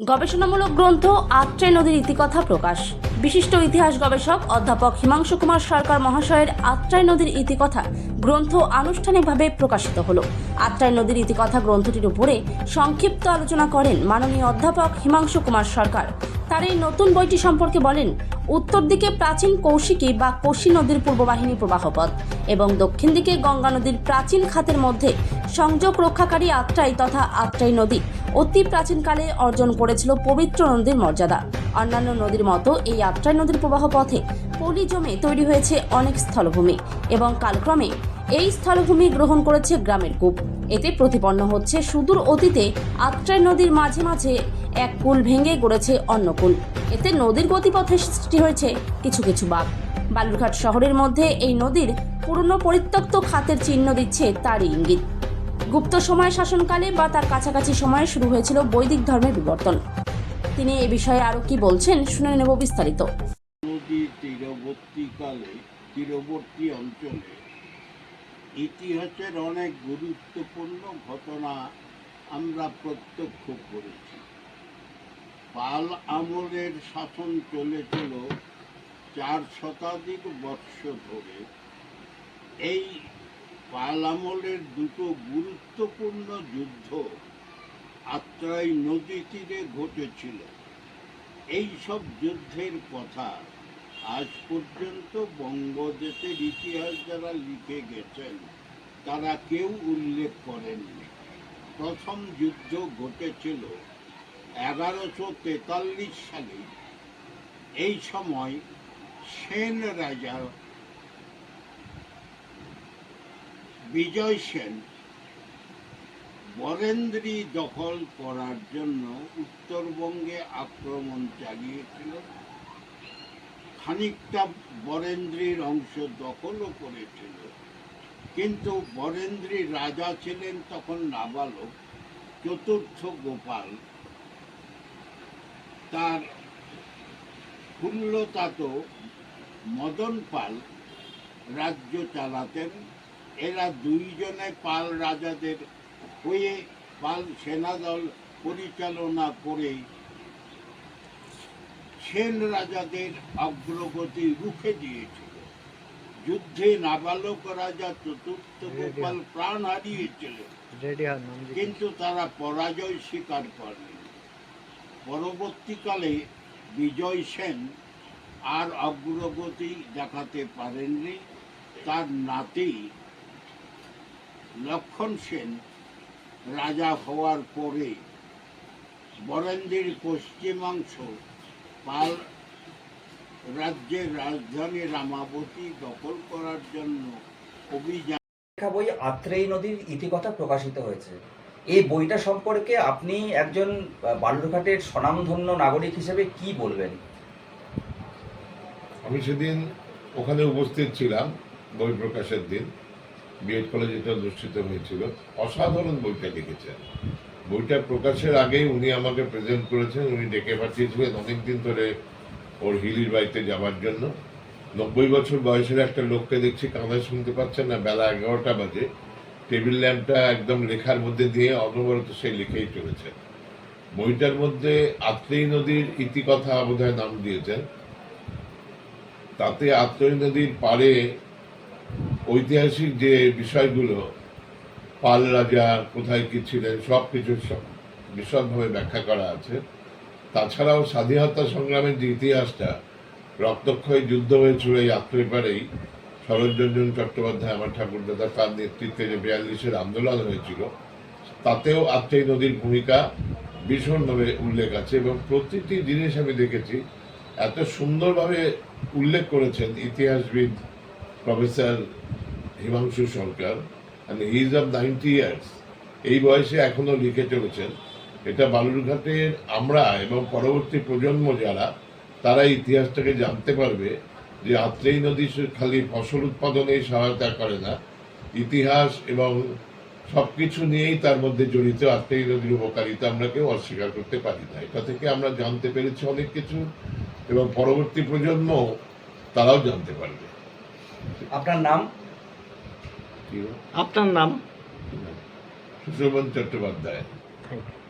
গবেষণামূলক গ্রন্থ আত্রাই নদীর ইতিকথা প্রকাশ। বিশিষ্ট ইতিহাস গবেষক অধ্যাপক হিমাংশু কুমার সরকার মহাশয়ের আত্রাই নদীর ইতিকথা গ্রন্থ আনুষ্ঠানিকভাবে প্রকাশিত হল। আত্রাই নদীর ইতিকথা গ্রন্থটির উপরে সংক্ষিপ্ত আলোচনা করেন মাননীয় অধ্যাপক হিমাংশু কুমার সরকার। তার এই নতুন বইটি সম্পর্কে বলেন, উত্তর দিকে প্রাচীন কৌশিকী বা কোশি নদীর পূর্ববাহিনী প্রবাহপথ এবং দক্ষিণ দিকে গঙ্গা নদীর প্রাচীন খাতের মধ্যে সংযোগ রক্ষাকারী আত্রাই তথা আত্রাই নদী অতি প্রাচীনকালে অর্জন করেছিল পবিত্র নদীর মর্যাদা। অন্যান্য নদীর মতো এই আত্রাই নদীর প্রবাহ পথে পলি জমে তৈরি হয়েছে অনেক স্থলভূমি এবং কালক্রমে এই স্থলভূমি গ্রহণ করেছে গ্রামের কূপ। এতে প্রতিপন্ন হচ্ছে সুদূর অতীতে আত্রাই নদীর মাঝে মাঝে এক কুল ভেঙে গড়েছে অন্য কুল। এতে নদীর গতিপথে সৃষ্টি হয়েছে কিছু কিছু বাঘ বালুরঘাট শহরের মধ্যে এই নদীর পুরনো পরিত্যক্ত খাতের চিহ্ন দিচ্ছে তারই ইঙ্গিত। গুপ্ত সময় শাসনকালে বা তার কাছাকাছি সময়ে শুরু হয়েছিল বৈদিক ধর্মের বিবর্তন। তিনি এ বিষয়ে আরও কি বলছেন শুনে নেব বিস্তারিত। নদীর তীরবর্তী অঞ্চলে ইতিহাসের অনেক গুরুত্বপূর্ণ ঘটনা আমরা প্রত্যক্ষ করেছি। পাল আমলের শাসন চলেছিল চার শতাধিক বর্ষ ধরে। এই পাল আমলের দুটো গুরুত্বপূর্ণ যুদ্ধ আত্রাই নদী তীরে ঘটেছিল। এই সব যুদ্ধের কথা আজ পর্যন্ত বঙ্গদেশের ইতিহাস যারা লিখে গেছেন, তারা কেউ উল্লেখ করেননি। প্রথম যুদ্ধ ঘটেছিল এগারোশো তেতাল্লিশ সালে। এই সময় সেন রাজা বিজয় সেন বরেন্দ্রী দখল করার জন্য উত্তরবঙ্গে আক্রমণ চালিয়েছিল। খানিকটা বরেন্দ্রীর অংশ দখলও করেছিল। কিন্তু বরেন্দ্রী রাজা ছিলেন তখন নাবালক, চতুর্থ গোপাল। তার ফুল্লতাত মদন পাল রাজ্য চালাতেন। এরা দুইজনে পাল রাজাদের হয়ে পাল সেনাদল পরিচালনা করে সেন রাজাদের অগ্রগতি রুখে দিয়েছিল। যুদ্ধে নাবালক রাজা চতুর্থ গোপাল প্রাণ জিজ্ঞেস। কিন্তু তারা পরাজয় স্বীকার করেন। পরবর্তীকালে বিজয় সেন আর অগ্রগতি দেখাতে পারেননি। তার নাতি লক্ষণ সেন রাজা হওয়ার পরে বরেন্দ্রের পশ্চিমাংশ পাল রাজ্যের রাজধানী রামাবতী দখল করার জন্য অভিযান লেখা বই আত্রেয়ী নদীর ইতিকথা প্রকাশিত হয়েছে। এই বইটা সম্পর্কে আপনি একজন বালুরঘাটের স্বনামধন্য নাগরিক হিসেবে কি বলবেন? আমি সেদিন ওখানে উপস্থিত ছিলাম বই প্রকাশের দিন। বিএড কলেজ এটা অনুষ্ঠিত হয়েছিল। অসাধারণ বইটা লিখেছেন। বইটা প্রকাশের আগেই উনি আমাকে প্রেজেন্ট করেছেন, উনি ডেকে পাঠিয়েছিলেন অনেকদিন ধরে ওর হিলির বাড়িতে যাওয়ার জন্য। নব্বই বছর বয়সের একটা লোককে দেখছি কানে শুনতে পাচ্ছেন না, বেলা এগারোটা বাজে। টেবিল ল্যাম্পটা একদম লেখার মধ্যে দিয়ে অনবরত সে লিখেই চলেছে। বইটার মধ্যে আত্রেয়ী নদীর ইতিকথা বোধহয় নাম দিয়েছেন। তাতে আত্মী নদীর পারে ঐতিহাসিক যে বিষয়গুলো পাল রাজা কোথায় কি ছিলেন, সব কিছু বিশদভাবে ব্যাখ্যা করা আছে। তাছাড়াও স্বাধীনতা সংগ্রামের যে ইতিহাসটা, রক্তক্ষয় যুদ্ধ হয়েছিল এই আত্মীয় পাড়েই শরৎরঞ্জন চট্টোপাধ্যায়, আমার ঠাকুরদাদা তার নেতৃত্বে যে বিয়াল্লিশের আন্দোলন হয়েছিল, তাতেও আত্মীয় নদীর ভূমিকা ভীষণভাবে উল্লেখ আছে এবং প্রতিটি জিনিস আমি দেখেছি, এত সুন্দরভাবে উল্লেখ করেছেন ইতিহাসবিদ professor Himanshu Sarkar. And his of ninety years এই বয়সে এখনও লিখে চলেছেন। এটা বালুরঘাটের আমরা এবং পরবর্তী প্রজন্ম যারা, তারা ইতিহাসটাকে জানতে পারবে যে আত্রেয়ী নদী খালি ফসল উৎপাদনেই সহায়তা করে না। ইতিহাস এবং সব কিছু নিয়েই তার মধ্যে জড়িত আত্রেয়ী নদীর উপকারিতা আমরা কেউ অস্বীকার করতে পারি না। এটা থেকে আমরা জানতে পেরেছি অনেক কিছু এবং পরবর্তী প্রজন্ম তারাও জানতে পারবে। আপনার নাম? আপনার নাম? সুশোভন চট্টোপাধ্যায়। Thank you